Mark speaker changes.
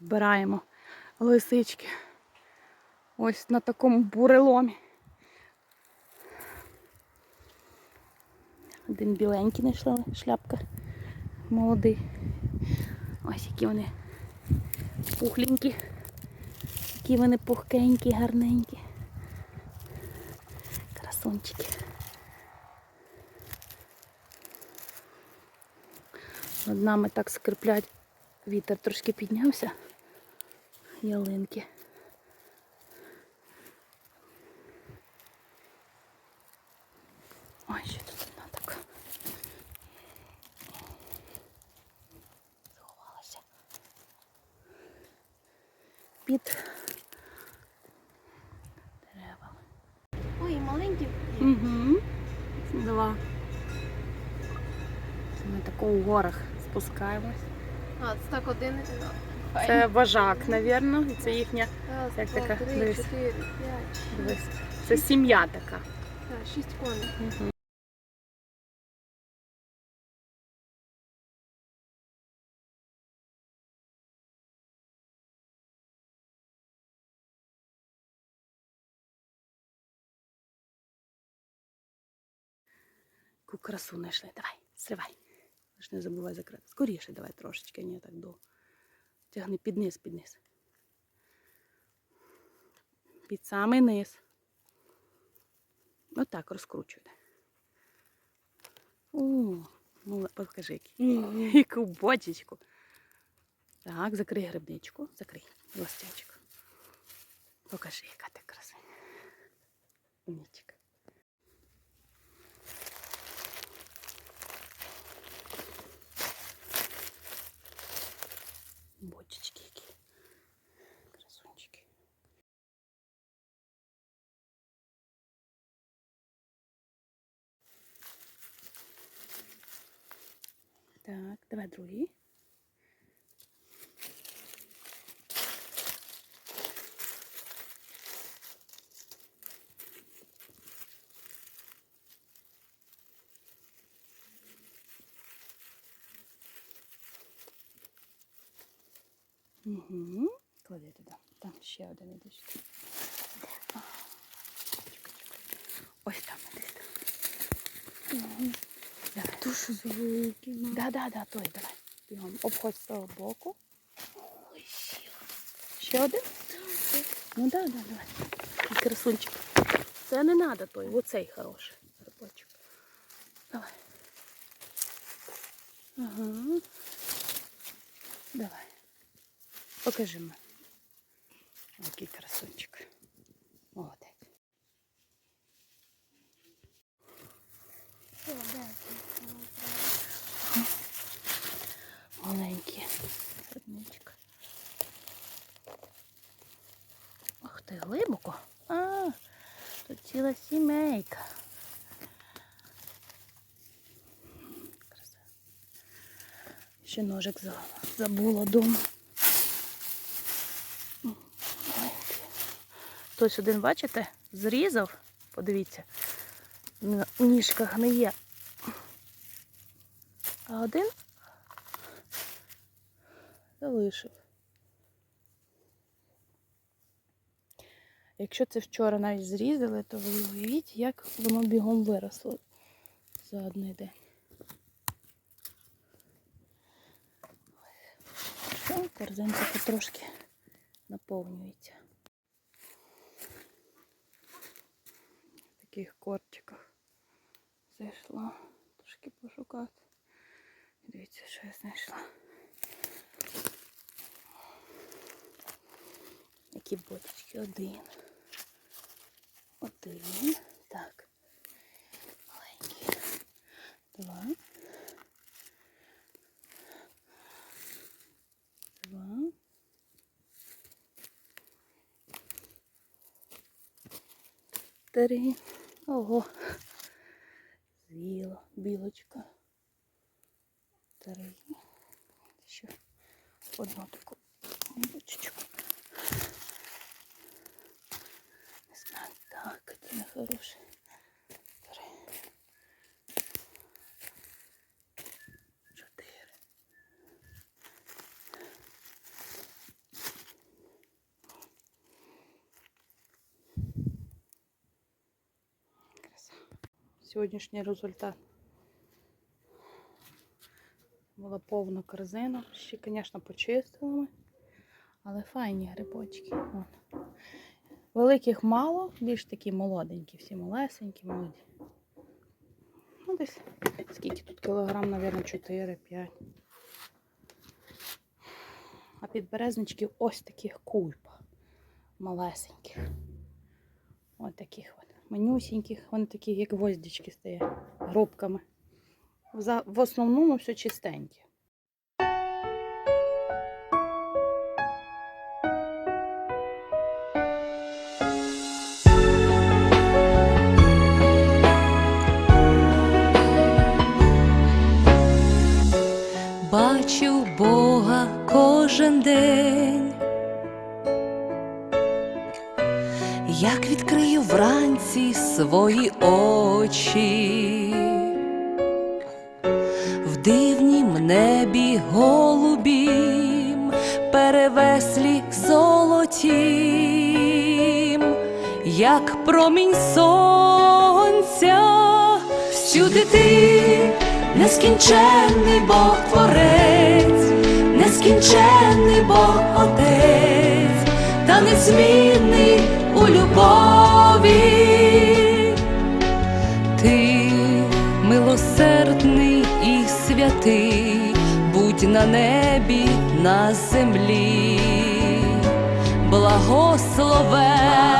Speaker 1: збираємо лисички. Ось на такому буреломі. Один біленький знайшла шляпка. Молодий. Ось які вони пухленькі. Які вони пухкенькі, гарненькі. Красунчики. Над нами так скриплять. Вітер трошки піднявся. Ялинки. Ой, що тут одна така. Заховалася. Під деревами.
Speaker 2: Ой, маленькі.
Speaker 1: Угу. Два. Ми тако у горах спускаємось.
Speaker 2: А, це так один.
Speaker 1: Це вожак, напевно, і це їхня.
Speaker 2: Раз,
Speaker 1: як
Speaker 2: два,
Speaker 1: така?
Speaker 2: три,
Speaker 1: Дивись.
Speaker 2: чотири, п'ять,
Speaker 1: Дивись. Це сім'я така.
Speaker 2: так, шість коней.
Speaker 1: Яку красу знайшли. Давай, стривай. Лиш не забувай закрити. Скоріше давай трошечки, не так довго. Тягни під низ, під низ. Під самий низ. Отак розкручуйте. О, ну покажи. Яку бочечку. Так, закрий грибничку. Закрий ластячок. Покажи, яка ти красива. Умнічка. Бочечки які. Красунчики. Так, давай другий. Угу. Клади туди. Там ще один іде. Ось там десь там. Угу. Давай.
Speaker 2: Дуже великі.
Speaker 1: Да, да, да, той, давай. Бігом. Обходь з того боку.
Speaker 2: Ой, ще.
Speaker 1: Ще один? Ну да, да, давай. Красунчик. Це не треба той, оцей хороший грибочок. Давай. Ага. Давай. Покажи мені. Який красунчик. Молодець.
Speaker 2: О, де це?
Speaker 1: Маленькі. Сердечко. Ах ти, глибоко. А, тут ціла сімейка. Ще ножик за- забула дома. М, маленький. Хтось один, бачите, зрізав, подивіться, ніжка гниє. А один залишив. Якщо це вчора навіть зрізали, то ви уявіть, як воно бігом виросло за один день. Корзинка потрошки наповнюється. Таких корчиках зайшла трошки пошукати. Дивіться, що я знайшла. Які бочечки? Один. Один. Так. Маленький. Два. Два. Три. Ого. З'їла білочка. Три. Ще одну таку білочку. Не знаю, так, це не сьогоднішній результат. Була повна корзина. Ще, звісно, почистили ми. Але файні грибочки. Вон. Великих мало, більш такі молоденькі, всі малесенькі, молоді. Ну, десь скільки тут кілограм, мабуть, 4-5. А підберезничків ось таких кульпа. Малесеньких. Ось таких от. Манюсіньких, вони такі, як гвоздички стоять, грубками. За- В основному все чистеньке.
Speaker 3: бачив Бога кожен день. Як відкрию вранці свої очі, в дивнім небі голубім, перевеслі золотім, як промінь сонця, всюди ти нескінченний Бог Творець, нескінченний Бог Отець, та незмінний у любові. Ти милосердний і святий, будь на небі, на землі, благословен.